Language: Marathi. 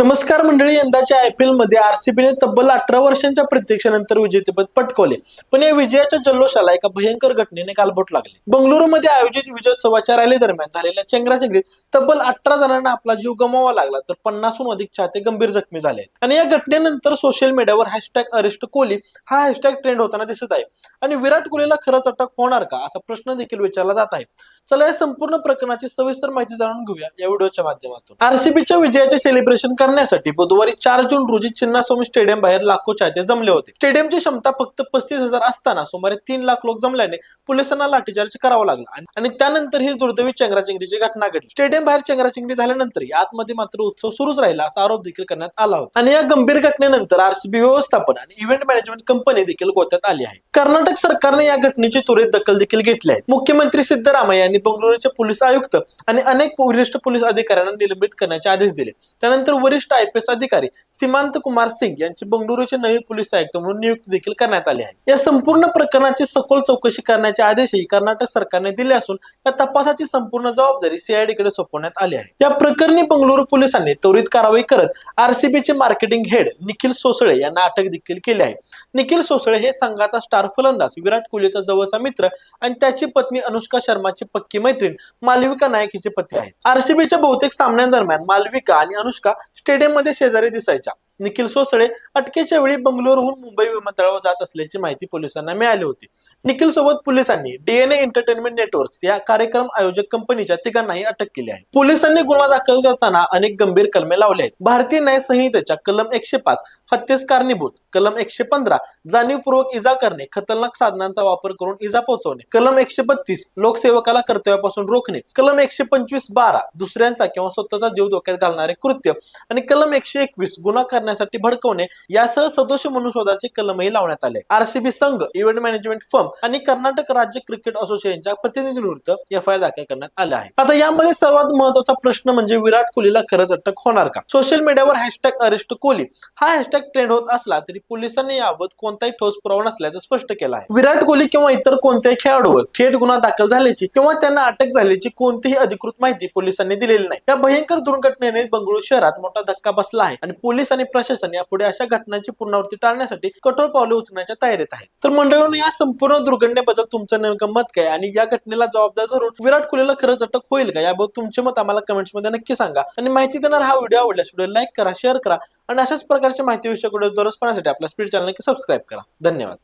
नमस्कार मंडळी यंदाच्या आय पी एलमध्ये आर सी बीने तब्बल अठरा वर्षांच्या प्रतीक्षेनंतर विजेतेपद पटकवले. पण या विजयाच्या जल्लोषाला एका भयंकर घटनेने कालबोट लागले. बंगळुरूमध्ये आयोजित विजयोत्सवाच्या रॅली दरम्यान झालेल्या चेंगराचेंगरीत तब्बल अठरा जणांना आपला जीव गमावा लागला तर पन्नासहून अधिक चाहते गंभीर जखमी झाले आणि या घटनेनंतर सोशल मीडियावर हॅशटॅग अरेस्ट कोहली हा हॅशटॅग ट्रेंड होताना दिसत आहे. आणि विराट कोहलीला खरंच अटक होणार का असा प्रश्न देखील विचारला जात आहे. चला या संपूर्ण प्रकरणाची सविस्तर माहिती जाणून घेऊया या व्हिडिओच्या माध्यमातून. आरसीबीच्या विजयाचे सेलिब्रेशन करण्यासाठी बुधवारी चार जून रोजी चिन्नास्वामी स्टेडियम बाहेर लाखो चाहते जमले होते. स्टेडियमची क्षमता फक्त पस्तीस हजार असताना सुमारे तीन लाख लोक जमल्याने पोलिसांना लाठीचार्ज करावा लागला. आणि- त्यानंतर ही दुर्दैवी चेंगराचेंगरीची घटना घडली. स्टेडियम बाहेर चेंगराचेंगरी झाल्यानंतर आतमध्ये मात्र उत्सव सुरूच राहिला असा आरोप देखील करण्यात आला होता. आणि या गंभीर घटनेनंतर आरसीबी व्यवस्थापन आणि इव्हेंट मॅनेजमेंट कंपनी देखील गोत्यात आली आहे. कर्नाटक सरकारने या घटनेची त्वरित दखल देखील घेतली आहे. मुख्यमंत्री सिद्धरामय्या यांनी बंगळुरूचे पोलीस आयुक्त आणि अनेक वरिष्ठ पोलीस अधिकाऱ्यांना निलंबित करण्याचे आदेश दिले. त्यानंतर वरिष्ठ वरिष्ठ आय पी एस अधिकारी सीमांत कुमार सिंग यांची बंगळुरूचे नवे पोलीस आयुक्त म्हणून नियुक्ती देखील करण्यात आली आहे. या संपूर्ण प्रकरणाची सखोल चौकशी करण्याचे आदेशही कर्नाटक सरकारने दिले असून या तपासाची संपूर्ण जबाबदारी सीआयडीकडे सोपवण्यात आली आहे. या प्रकरणी बंगळुरू पोलिसांनी त्वरित कारवाई करत आरसीबीचे मार्केटिंग हेड निखिल सोसळे यांना अटक देखील केली आहे. निखिल सोसळे हे संघाचा स्टार फलंदाज विराट कोहलीचा जवळचा मित्र आणि त्याची पत्नी अनुष्का शर्माची पक्की मैत्रीण मालविका नायक हिचे पती आहेत आरसीबीच्या बहुतेक सामन्यांदरम्यान मालविका आणि अनुष्का स्टेडियममध्ये शेजारी दिसायच्या. निखिल सोसळे अटकेच्या वेळी बंगलोरहून मुंबई विमानतळावर जात असल्याची माहिती पोलिसांना मिळाली होती. निखिल सोबत पोलिसांनी डीएनए एंटरटेनमेंट नेटवर्क या कार्यक्रम आयोजक कंपनीच्या तिघांनाही अटक केली आहे. पोलिसांनी गुन्हा दाखल करताना अनेक गंभीर कलमे लावले आहेत. भारतीय न्याय संहितेच्या कलम एकशे पाच हत्येस कारणीभूत कलम एकशे पंधरा जाणीवपूर्वक इजा करणे खतरनाक साधनांचा वापर करून इजा पोहोचवणे कलम एकशे बत्तीस लोकसेवकाला कर्तव्यापासून रोखणे कलम एकशे पंचवीस बारा दुसऱ्यांचा किंवा स्वतःचा जीव धोक्यात घालणारे कृत्य आणि कलम एकशे एकवीस गुन्हा करण्यासाठी भडकवणे यासह सदोष मनुशोधाचे कलमही लावण्यात आले. आरसीबी संघ इव्हेंट मॅनेजमेंट फर्म आणि कर्नाटक राज्य क्रिकेट असोसिएशनच्या प्रतिनिधींविरुद्ध एफ आय दाखल करण्यात आले आहे. आता यामध्ये सर्वात महत्त्वाचा प्रश्न म्हणजे विराट कोहलीला खरंच अटक होणार का? सोशल मीडियावर हॅशटॅग अरेस्ट कोहली. हा हॅशटॅग ट्रेंड होत असला तरी पोलिसांनी याबाबत कोणताही ठोस पुरावा नसल्याचं स्पष्ट केलं आहे. विराट कोहली किंवा इतर कोणत्याही खेळाडूवर थेट गुन्हा दाखल झाल्याची किंवा त्यांना अटक झाल्याची कोणतीही अधिकृत माहिती पोलिसांनी दिलेली नाही. या भयंकर दुर्घटनेने बंगळुरू शहरात मोठा धक्का बसला आहे आणि पोलीस आणि प्रशासन यापुढे अशा घटनांची पुनरावृत्ती टाळण्यासाठी कठोर पावले उचलण्याच्या तयारीत आहे. तर मंडळींनो या संपूर्ण दुर्घटनेबद्दल तुमचं नेमकं मत काय? आणि या घटनेला जबाबदार धरून विराट कोहलीला खरंच अटक होईल का? याबाबत तुमचे मत आम्हाला कमेंट्समध्ये नक्की सांगा. आणि माहिती देणार हा व्हिडिओ आवडल्यास व्हिडिओ लाईक करा शेअर करा आणि अशाच प्रकारच्या माहितीविषयक व्हिडिओ दररोज पाहण्यासाठी आपल्या स्पीड चॅनल सबस्क्राईब करा. धन्यवाद.